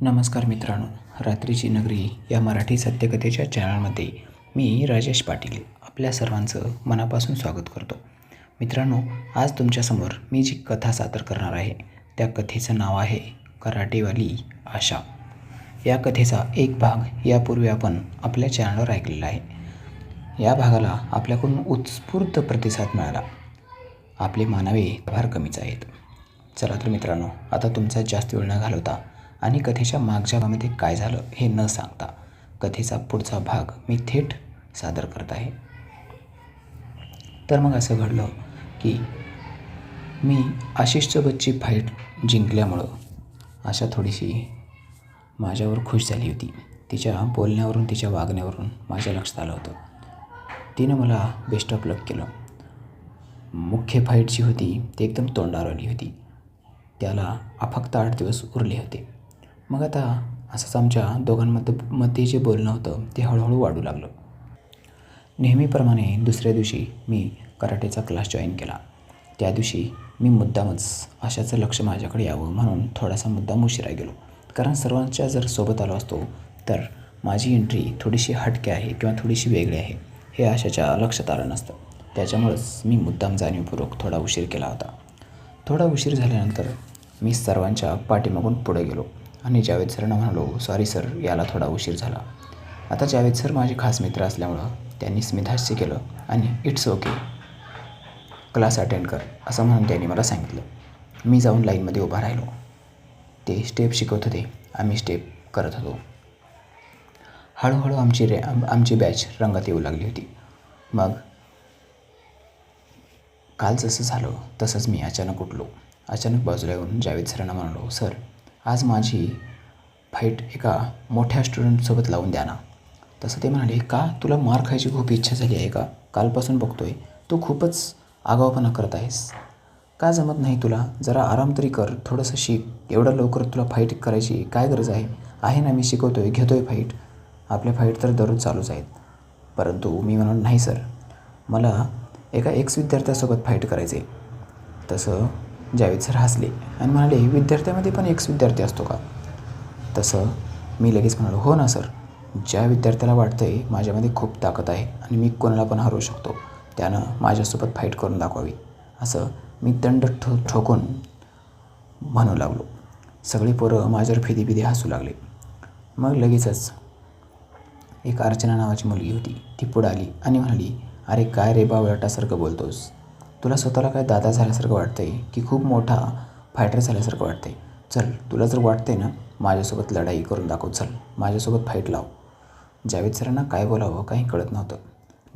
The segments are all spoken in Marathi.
नमस्कार मित्रांनो रात्रीची नगरी या मराठी सत्यकथेच्या चॅनलमध्ये मी राजेश पाटील आपल्या सर्वांचं मनापासून स्वागत करतो. मित्रांनो आज तुमच्यासमोर मी जी कथा सादर करणार आहे त्या कथेचं नाव आहे कराटेवाली आशा. या कथेचा एक भाग यापूर्वी आपण आपल्या चॅनलवर ऐकलेला आहे. या भागाला आपल्याकडून उत्स्फूर्त प्रतिसाद मिळाला. आपले मानवे फार कमीच आहेत. चला तर मित्रांनो आता तुमचा जास्त वेळ न घालवता आणि कथेच्या मागच्या भागामध्ये काय झालं हे न सांगता कथेचा पुढचा भाग मी थेट सादर करत आहे. तर मग असं घडलं की मी आशिषसोबतची फाईट जिंकल्यामुळं अशा थोडीशी माझ्यावर खुश झाली होती. तिच्या बोलण्यावरून तिच्या वागण्यावरून माझ्या लक्षात आलं होतं. तिनं मला बेस्ट ऑफ लक केलं. मुख्य फाईट जी होती ती एकदम तोंडावर आली होती. त्याला फक्त आठ दिवस उरले होते. मग आता असंच आमच्या दोघांमध्ये मध्ये जे बोलणं होतं ते हळूहळू वाढू लागलं. नेहमीप्रमाणे दुसऱ्या दिवशी मी कराटेचा क्लास जॉईन केला. त्या दिवशी मी मुद्दामच आशाचं लक्ष माझ्याकडे यावं म्हणून थोडासा मुद्दाम उशिरा गेलो. कारण सर्वांच्या जर सोबत आलो असतो तर माझी एंट्री थोडीशी हटके आहे किंवा थोडीशी वेगळी आहे हे आशाच्या लक्षात आलं नसतं. त्याच्यामुळंच मी मुद्दाम जाणीवपूर्वक थोडा उशीर केला होता. थोडा उशीर झाल्यानंतर मी सर्वांच्या पाठीमागून पुढे गेलो. आणि जावेद सरना म्हणालो सॉरी सर याला थोडा उशीर झाला. आता जावेद सर माझे खास मित्र असल्यामुळं त्यांनी स्मितहास्य केलं आणि इट्स ओके क्लास अटेंड कर असं म्हणून त्यांनी मला सांगितलं. मी जाऊन लाईनमध्ये उभा राहिलो. ते स्टेप शिकवत होते आम्ही स्टेप करत होतो. हळूहळू आमची रे आमची बॅच रंगात येऊ लागली होती. मग काल जसं झालं तसंच मी अचानक उठलो. अचानक बाजूला येऊन जावेद सरांना म्हणालो सर आज माझी फाईट एका मोठ्या स्टुडंटसोबत लावून द्या ना. तसं ते म्हणाले का? तुला मार खायची खूप इच्छा झाली आहे का? कालपासून बघतोय. तू खूपच आगाऊपणा करत आहेस. का जमत नाही तुला? जरा आराम तरी कर. थोडंसं शिक. एवढं लवकर तुला फाईट करायची काय गरज आहे? आहे ना मी शिकवतो आहे घेतो आहे फाईट आपल्या फाईट तर दररोज चालूच आहेत. परंतु मी म्हणून नाही सर मला एका एक्स विद्यार्थ्यासोबत फाईट करायचे तसं जावेद सर हसले आणि म्हणाले विद्यार्थ्यामध्ये पण एक्स विद्यार्थी असतो का? तसं मी लगेच म्हणालो हो ना सर. ज्या विद्यार्थ्याला वाटतं आहे माझ्यामध्ये खूप ताकद आहे आणि मी कोणाला पण हरवू शकतो त्यानं माझ्यासोबत फाईट करून दाखवावी. असं मी दंड ठो ठोकून म्हणू लागलो. सगळी पोरं माझ्यावर फिदी फिदी हसू लागले. मग लगेचच एक अर्चना नावाची मुलगी होती. ती पुढं आली आणि म्हणाली अरे काय रे बा बावळटासारखं बोलतोस? तुला स्वतःला काय दादा झाल्यासारखं वाटतंय की खूप मोठा फायटर झाल्यासारखं वाटतंय? चल तुला जर वाटतंय ना माझ्यासोबत लढाई करून दाखव चल माझ्यासोबत फाईट लाव. जावेद सरांना काय बोलावं काही कळत नव्हतं.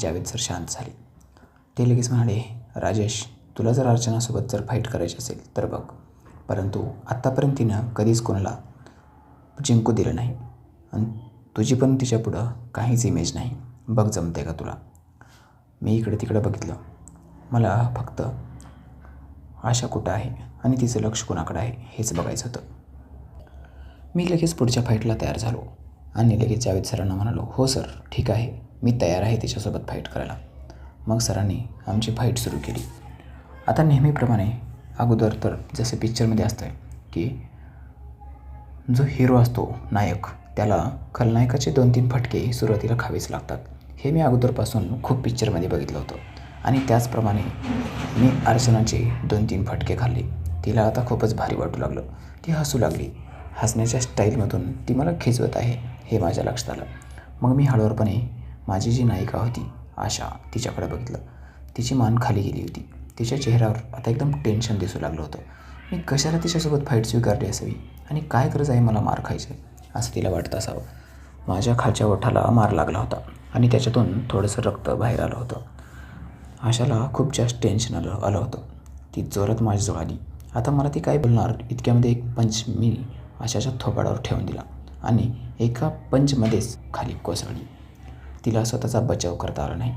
जावेद सर शांत झाले. ते लगेच म्हणाले राजेश तुला जर अर्चनासोबत जर फाईट करायची असेल तर बघ. परंतु आत्तापर्यंत तिनं कधीच कोणाला जिंकू दिलं नाही. आणि तुझी पण तिच्यापुढं काहीच इमेज नाही. बघ जमते का तुला? मी इकडे तिकडं बघितलं. मला फक्त आशा कुठं आहे आणि तिचं लक्ष कोणाकडं आहे हेच बघायचं होतं. मी लगेच पुढच्या फाईटला तयार झालो आणि लगेच जावेद सरांना म्हणालो हो सर ठीक आहे. मी तयार आहे तिच्यासोबत फाईट करायला. मग सरांनी आमची फाईट सुरू केली. आता नेहमीप्रमाणे अगोदर तर जसे पिक्चरमध्ये असतं की जो हिरो असतो नायक त्याला खलनायकाचे दोन तीन फटके सुरुवातीला खावेच लागतात. हे मी अगोदरपासून खूप पिक्चरमध्ये बघितलं होतं. आणि त्याचप्रमाणे मी अर्चनाचे दोन तीन फटके खाल्ले. तिला आता खूपच भारी वाटू लागलं. ती हसू लागली. हसण्याच्या स्टाईलमधून ती मला खिचवत आहे हे माझ्या लक्षात आलं. मग मी हळूवारपणे माझी जी नायिका होती आशा तिच्याकडे बघितलं. तिची मान खाली गेली होती. तिच्या चेहऱ्यावर आता एकदम टेन्शन दिसू लागलं होतं. मी कशाला तिच्यासोबत फाईट स्वीकारली असावी? आणि काय गरज आहे मला मार खायचं? असं तिला वाटत असावं. माझ्या खालच्या ओठाला मार लागला होता आणि त्याच्यातून थोडंसं रक्त बाहेर आलं होतं. आशाला खूप जास्त टेन्शन आलं आलं होतं. ती जोरात माझ्याजवळ आली. आता मला ती काय बोलणार इतक्यामध्ये एक पंच मी आशाच्या थोपाडावर ठेवून दिला आणि एका पंचमध्येच खाली कोसळली. तिला स्वतःचा बचाव करता आला नाही.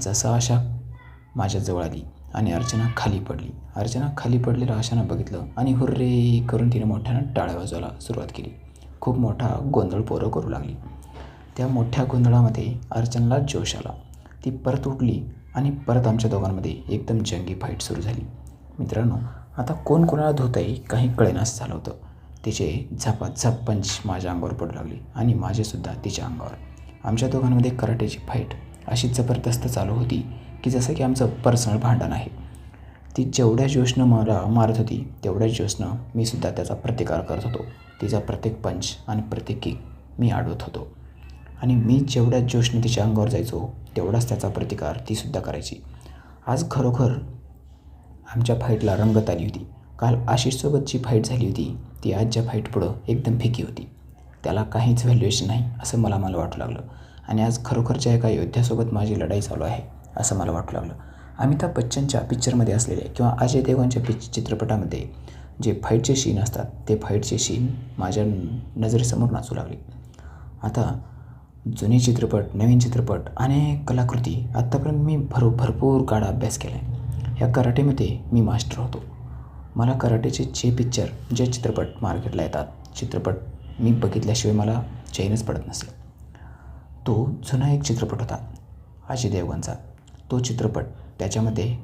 जसं आशा माझ्याजवळ आली आणि अर्चना खाली पडली. अर्चना खाली पडलेलं आशानं बघितलं आणि हुर्रे करून तिने मोठ्यानं टाळ्या वाजवायला सुरुवात केली. खूप मोठा गोंधळ पोरं करू लागली. त्या मोठ्या गोंधळामध्ये अर्चनाला जोश आला. ती परत उठली आणि परत आमच्या दोघांमध्ये एकदम जंगी फाईट सुरू झाली. मित्रांनो आता कोण कोणाला धुत आहे काही कळेनास झालं होतं. तिचे झपाझप पंच माझ्या अंगावर पडू लागली आणि माझेसुद्धा तिच्या अंगावर. आमच्या दोघांमध्ये कराटेची फाईट अशी जबरदस्त चालू होती की जसं की आमचं पर्सनल भांडण आहे. ती जेवढ्या जोशनं मला मारत होती तेवढ्याच जोशनं मी सुद्धा त्याचा प्रतिकार करत होतो. तिचा प्रत्येक पंच आणि प्रत्येक किक मी अडवत होतो. आणि मी जेवढ्या जोशने तिच्या अंगावर जायचो तेवढाच त्याचा प्रतिकार तीसुद्धा करायची. आज खरोखर आमच्या फाईटला रंगत आली होती. काल आशिषसोबत जी फाईट झाली होती. ती आजच्या फाईटपुढं एकदम फिकी होती. त्याला काहीच व्हॅल्युएशन नाही असं मला मला वाटू लागलं. आणि आज खरोखरच्या एका योद्ध्यासोबत माझी लढाई चालू आहे असं मला वाटू लागलं. अमिताभ बच्चनच्या पिक्चरमध्ये असलेले किंवा अजय देवगणच्या पिच चित्रपटामध्ये जे फाईटचे सीन असतात ते फाईटचे सीन माझ्या नजरेसमोर नाचू लागले. आता जुने चित्रपट नवीन चित्रपट अनेक कलाकृती आत्तापर्यंत मी भर भरपूर काळ अभ्यास केला आहे या कराटेमध्ये मी मास्टर होतो. मला कराटेचे जे पिक्चर जे चित्रपट मार्केटला येतात चित्रपट मी बघितल्याशिवाय मला चैनच पडत नसेल. तो जुना एक चित्रपट होता अजय देवगणचा. तो चित्रपट त्याच्यामध्ये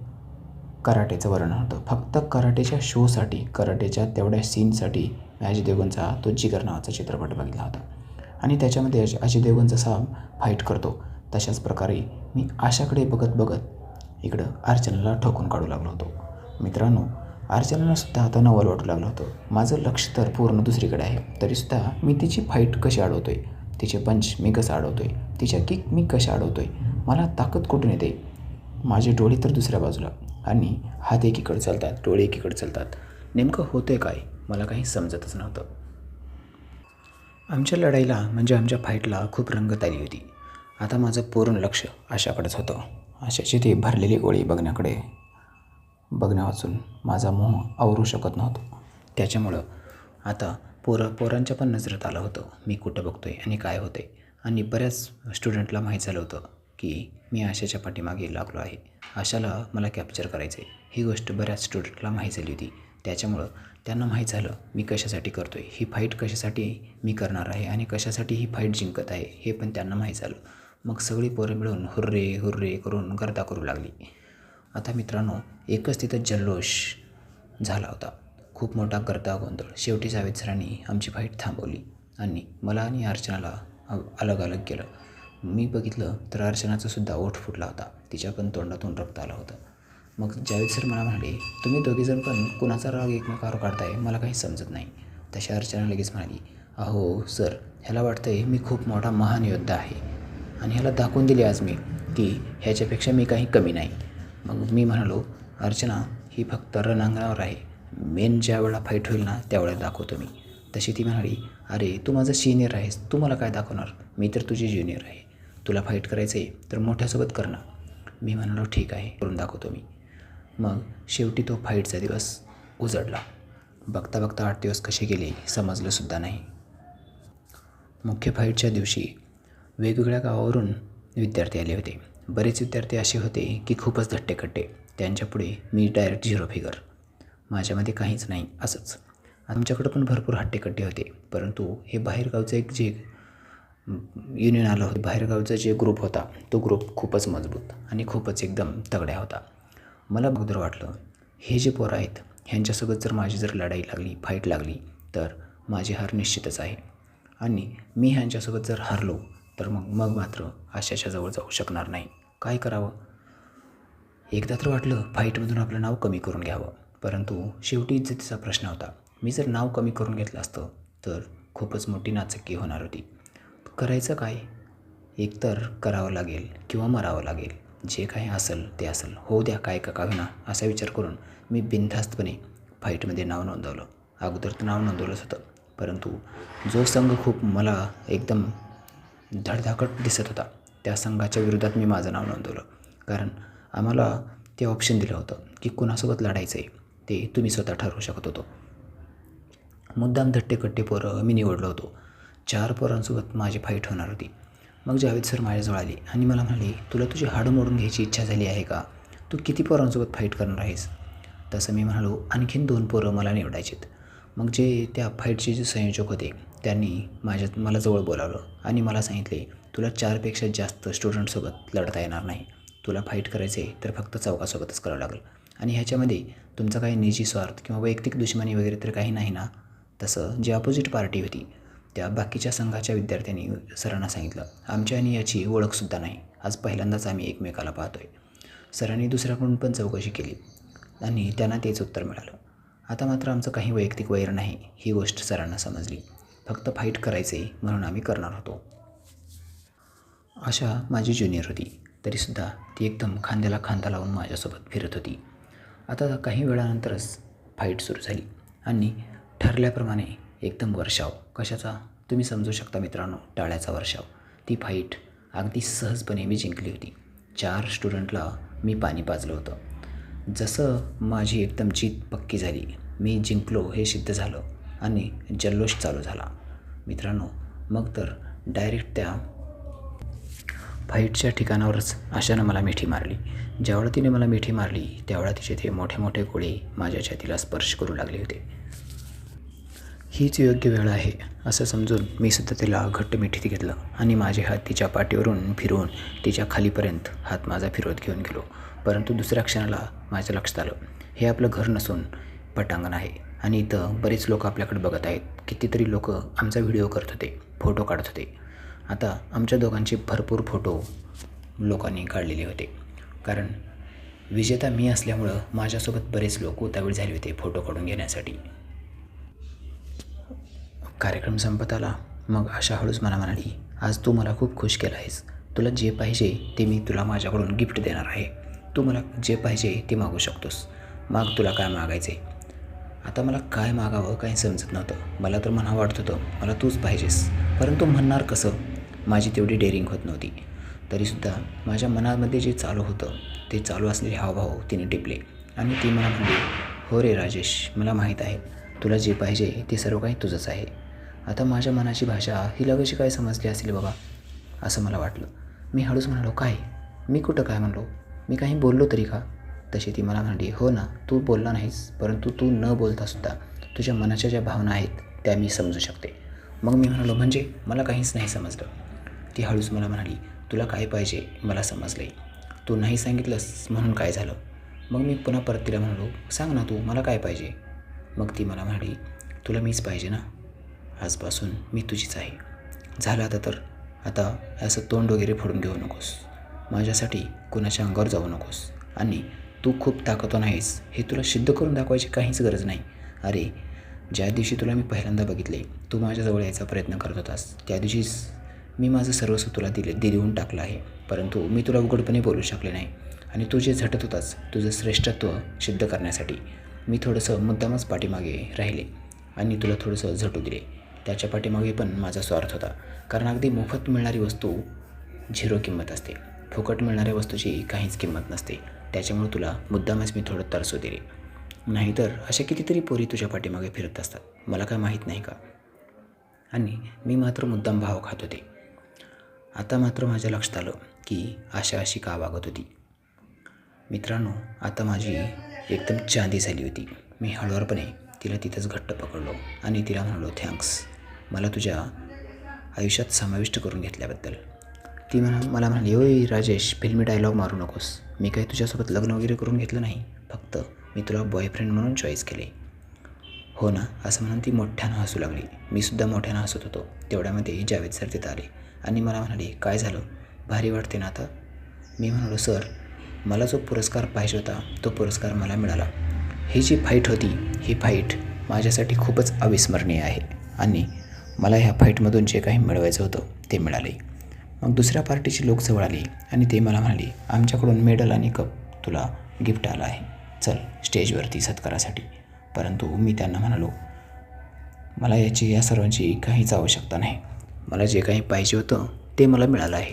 कराटेचं वर्णन होतं. फक्त कराटेच्या शोसाठी कराटेच्या तेवढ्या सीनसाठी मी अजय देवगनचा तो जिगर नावाचा चित्रपट बघितला होता. आणि त्याच्यामध्ये अजय देवगण जसा फाईट करतो. तशाच प्रकारे मी आशाकडे बघत बघत इकडं अर्चनाला ठोकून काढू लागलो होतो. मित्रांनो अर्चनालासुद्धा आता नवल वाटू लागलं होतं. माझं लक्ष तर पूर्ण दुसरीकडे आहे. तरीसुद्धा मी तिची फाईट कशी अडवतो आहे तिचे पंच मी कसं अडवतो आहे तिच्या किक मी कशा अडवतो आहे मला ताकद कुठून येते? माझे डोळे तर दुसऱ्या बाजूला आणि हात एकीकडे चालतात डोळे एकीकडे चालतात. नेमकं होतं आहे काय? मला काही समजतच नव्हतं. आमच्या लढाईला म्हणजे आमच्या फाईटला खूप रंगत आली होती. आता माझं पूर्ण लक्ष आशाकडेच होतं. आशाची ती भरलेली गोळी बघण्याकडे बघण्या वाचून माझा मोह आवरू शकत नव्हतो. त्याच्यामुळं आता पोरं पोरांच्या पण नजरेत आलं होतं मी कुठं बघतो आहे आणि काय होतं आहे आणि बऱ्याच स्टुडंटला माहीत झालं होतं की मी आशाच्या पाठीमागे लागलो आहे. आशाला मला कॅप्चर करायचं आहे ही गोष्ट बऱ्याच स्टुडंटला माहीत झाली होती. त्याच्यामुळं त्यांना माहीत झालं मी कशासाठी करतो आहे ही फाईट कशासाठी मी करणार आहे आणि कशासाठी ही फाईट जिंकत आहे हे पण त्यांना माहीत झालं. मग सगळी पोरं मिळून हुर्रे हुर्रे करून गर्दा करू लागली. आता मित्रांनो एकच तिथं जल्लोष झाला होता. खूप मोठा गर्दा गोंधळ. शेवटी जावेद सरांनी आमची फाईट थांबवली आणि मला आणि अर्चनाला अलग अलग केलं. मी बघितलं तर अर्चनाचा सुद्धा ओठ फुटला होता. तिच्या पण तोंडातून रक्त आलं होतं. मग जावेद सर मला म्हणाले तुम्ही दोघीजण पण कुणाचा राग एकमेकावर काढताय मला काही समजत नाही. तशा अर्चना लगेच म्हणाली अहो सर ह्याला वाटतं आहे मी खूप मोठा महान योद्धा आहे आणि ह्याला दाखवून दिले आज मी की ह्याच्यापेक्षा मी काही कमी नाही. मग मी म्हणालो अर्चना ही फक्त रणांगणावर आहे. मेन ज्या फाईट होईल ना त्यावेळेला दाखवतो मी. तशी ती म्हणाली अरे तू माझं सिनियर आहेस तू मला काय दाखवणार? मी तर तुझी ज्युनियर आहे. तुला फाईट करायचं आहे तर मोठ्यासोबत कर ना. मी म्हणालो ठीक आहे करून दाखवतो मी. मग शेवटी तो फाईटचा दिवस उजडला. बघता बघता आठ दिवस कसे गेले समजलंसुद्धा नाही. मुख्य फाईटच्या दिवशी वेगवेगळ्या गावावरून विद्यार्थी आले होते. बरेच विद्यार्थी असे होते की खूपच धट्टेकट्टे त्यांच्यापुढे मी डायरेक्ट झिरो फिगर माझ्यामध्ये काहीच नाही असंच. आमच्याकडं पण भरपूर हट्टेकट्टे होते. परंतु हे बाहेरगावचं एक जे युनियन आलं होतं बाहेरगावचा जे ग्रुप होता तो ग्रुप खूपच मजबूत आणि खूपच एकदम तगड्या होता. मला अगोदर वाटलं हे जे पोरं आहेत ह्यांच्यासोबत जर माझी जर लढाई लागली फाईट लागली तर माझी हार निश्चितच आहे. आणि मी ह्यांच्यासोबत जर हारलो तर मग मग मात्र आशाच्या जवळ जाऊ शकणार नाही. काय करावं? एकदा तर वाटलं फाईटमधून आपलं नाव कमी करून घ्यावं. परंतु शेवटी इज्जतीचा प्रश्न होता. मी जर नाव कमी करून घेतलं असतं तर खूपच मोठी नाचक्की होणार होती. करायचं काय? एकतर करावं लागेल किंवा मरावं लागेल. जे काही असेल ते असेल. होऊ द्या काय का होईना असा विचार करून मी बिनधास्तपणे फाईटमध्ये नाव नोंदवलं. अगोदर तर नाव नोंदवलंच होतं परंतु जो संघ खूप मला एकदम धडधाकट दिसत होता त्या संघाच्या विरोधात मी माझं नाव नोंदवलं. कारण आम्हाला ते ऑप्शन दिलं होतं की कुणासोबत लढायचं आहे ते तुम्ही स्वतः ठरवू शकत होतो. मुद्दाम धट्टेकट्टे पोरं मी निवडलो होतो. चार पोरांसोबत माझी फाईट होणार होती. मग जावेद सर माझ्याजवळ आले आणि मला म्हणाले तुला तुझी हाडं मोडून घ्यायची इच्छा झाली आहे का? तू किती पोरांसोबत फाईट करणार आहेस? तसं मी म्हणालो आणखीन दोन पोरं मला निवडायचेत. मग जे त्या फाईटचे जे संयोजक होते त्यांनी माझ्या मला जवळ बोलावलं आणि मला सांगितले तुला चारपेक्षा जास्त स्टुडंटसोबत लढता येणार नाही. तुला फाईट करायचे तर फक्त चौकासोबतच करावं लागेल. आणि ह्याच्यामध्ये तुमचा काही निजी स्वार्थ किंवा वैयक्तिक दुश्मनी वगैरे तर काही नाही ना? तसं जी अपोजिट पार्टी होती त्या बाकीच्या संघाच्या विद्यार्थ्यांनी सरांना सांगितलं आमच्या आणि याची ओळखसुद्धा नाही. आज पहिल्यांदाच आम्ही एकमेकाला पाहतोय. सरांनी दुसऱ्याकडून पण चौकशी केली आणि त्यांना तेच उत्तर मिळालं. आता मात्र आमचं काही वैयक्तिक वैर नाही ही गोष्ट सरांना समजली. फक्त फाईट करायचे म्हणून आम्ही करणार होतो. अशा माझी ज्युनियर होती. तरीसुद्धा ती एकदम खांद्याला खांदा लावून माझ्यासोबत फिरत होती. आता काही वेळानंतरच फाईट सुरू झाली आणि ठरल्याप्रमाणे एकदम वर्षाव. कशाचा? तुम्ही समजू शकता मित्रांनो टाळ्याचा वर्षाव. ती फाईट अगदी सहजपणे मी जिंकली होती. चार स्टुडंटला मी पाणी पाजलं होतं. जसं माझी एकदम जीत पक्की झाली मी जिंकलो हे सिद्ध झालं आणि जल्लोष चालू झाला. मित्रांनो मग तर डायरेक्ट त्या फाईटच्या ठिकाणावरच आशानं मला मिठी मारली. ज्यावेळा तिने मला मिठी मारली त्यावेळा तिचे ते मोठे मोठे गोळे माझ्या छातीला स्पर्श करू लागले होते. हीच योग्य वेळ आहे असं समजून मी सुद्धा तिला घट्ट मिठीत घेतलं आणि माझे हात तिच्या पाठीवरून फिरवून तिच्या खालीपर्यंत हात माझा फिरवत घेऊन गेलो. परंतु दुसऱ्या क्षणाला माझ्या लक्षात आलं. हे आपलं घर नसून पटांगण आहे आणि इथं बरेच लोक आपल्याकडे बघत आहेत. कितीतरी लोक आमचा व्हिडिओ करत होते फोटो काढत होते. आता आमच्या दोघांचे भरपूर फोटो लोकांनी काढलेले होते. कारण विजेता मी असल्यामुळं माझ्यासोबत बरेच लोक उतावीळ झाले होते फोटो काढून घेण्यासाठी. कार्यक्रम संपत आला. मग आशा हळूच मला म्हणाली आज तू मला खूप खुश केला आहेस तुला जे पाहिजे ते मी तुला माझ्याकडून गिफ्ट देणार आहे. तू मला जे पाहिजे ते मागू शकतोस. माग तुला काय मागायचे आता मला काय मागावं काही समजत नव्हतं. मला तर म्हणा वाटत होतं मला तूच पाहिजेस. परंतु म्हणणार कसं? माझी तेवढी डेअरिंग होत नव्हती. तरीसुद्धा माझ्या मनामध्ये जे चालू होतं ते चालू असलेले हावभाव तिने टिपले. आणि ती मला म्हणली हो रे राजेश मला माहीत आहे. तुला जे पाहिजे ते सर्व काही तुझंच आहे. आता माझ्या मनाची भाषा हिला कशी काय समजली असेल बाबा असं मला वाटलं. मी हळूच म्हणालो काय? मी कुठं काय म्हणलो? मी काही बोललो तरी का? तशी ती मला म्हणाली हो ना तू बोलला नाहीस परंतु तू न बोलतासुद्धा तुझ्या मनाच्या ज्या भावना आहेत त्या मी समजू शकते. मग मी म्हणालो म्हणजे? मला काहीच नाही समजलं. ती हळूच मला म्हणाली तुला काय पाहिजे? मला समजले तू नाही सांगितलंस म्हणून काय झालं? मग मी पुन्हा परत तिला म्हणालो सांग ना तू मला काय पाहिजे? मग ती मला म्हणाली तुला मीच पाहिजे ना? आजपासून मी तुझीच आहे. झालं आता तर. आता असं तोंड वगैरे फोडून घेऊ नकोस. माझ्यासाठी कुणाच्या अंगावर जाऊ नकोस. आणि तू खूप ताकदवान आहेस. हे तुला सिद्ध करून दाखवायची काहीच गरज नाही. अरे ज्या दिवशी तुला मी पहिल्यांदा बघितले तू माझ्याजवळ यायचा प्रयत्न करत होतास. त्या दिवशीच मी माझं सर्वस्व तुला दिले दे देऊन टाकलं आहे. परंतु मी तुला उघडपणे बोलू शकले नाही. आणि तू जे झटत होतास तुझं श्रेष्ठत्व सिद्ध करण्यासाठी मी थोडंसं मुद्दामच पाठीमागे राहिले. आणि तुला थोडंसं झटू दिले. त्याच्या पाठीमागे पण माझा स्वार्थ होता. कारण अगदी मोफत मिळणारी वस्तू झिरो किंमत असते. फुकट मिळणाऱ्या वस्तूची काहीच किंमत नसते. त्याच्यामुळे तुला मुद्दामच मी थोडं तरसू दिले. नाहीतर अशा कितीतरी पोरी तुझ्या पाठीमागे फिरत असतात. मला काय माहीत नाही का? आणि मी मात्र मुद्दाम भाव खात होते. आता मात्र माझ्या लक्षात आलं की आशा अशी का वागत होती? मित्रांनो आता माझी एकदम चांदी झाली होती. मी हळूवारपणे तिला तिथंच घट्ट पकडलो आणि तिला म्हणालो थँक्स. मला तुझ्या आयुष्यात समाविष्ट करून घेतल्याबद्दल. ती म्हणा मला म्हणाली होय राजेश फिल्मी डायलॉग मारू नकोस. मी काही तुझ्यासोबत लग्न वगैरे करून घेतलं नाही. फक्त मी तुला बॉयफ्रेंड म्हणून चॉईस केले. हो ना असं म्हणून ती मोठ्यानं हसू लागली. मी सुद्धा मोठ्यानं हसत होतो. तेवढ्यामध्ये जावेद सर तिथं आले. आणि मला म्हणाले काय झालं? भारी वाटते ना आता. मी म्हणालो सर मला जो पुरस्कार पाहिजे होता तो पुरस्कार मला मिळाला. ही जी फाईट होती ही फाईट माझ्यासाठी खूपच अविस्मरणीय आहे. आणि मला ह्या फाईटमधून जे काही मिळवायचं होतं ते मिळाले. मग दुसऱ्या पार्टीची लोक जवळ आली आणि ते मला म्हणाले आमच्याकडून मेडल आणि कप तुला गिफ्ट आलं आहे. चल स्टेजवरती सत्कारासाठी. परंतु मी त्यांना म्हणालो मला याची या सर्वांची काहीच आवश्यकता नाही. मला जे काही पाहिजे होतं ते मला मिळालं आहे.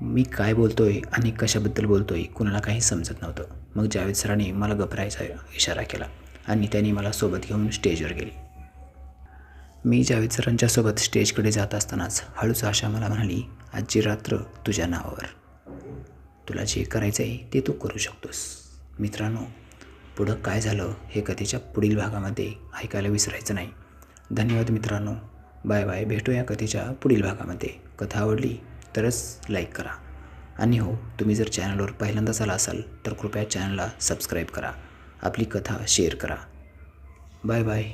मी काय बोलतो आहे आणि कशाबद्दल बोलतो आहे कुणाला काही समजत नव्हतं. मग जावेद सरांनी मला घबरायचा इशारा केला आणि त्यांनी मला सोबत घेऊन स्टेजवर गेले. मी जावेद सरांच्या सोबत स्टेजकडे जात असतानाच हळूच आशा मला म्हणाली आजची रात्र तुझ्या नावावर. तुला जे करायचं आहे ते तू करू शकतोस. मित्रांनो पुढं काय झालं हे कथेच्या पुढील भागामध्ये ऐकायला विसरायचं नाही. धन्यवाद मित्रांनो. Bye bye. भेटूया कथेच्या पुढील भागामध्ये. कथा आवडली तरच लाईक करा. आणि हो तुम्ही जर चॅनलवर पहिल्यांदाच आला असाल तर कृपया चॅनलला सबस्क्राईब करा. आपली कथा शेअर करा. Bye bye.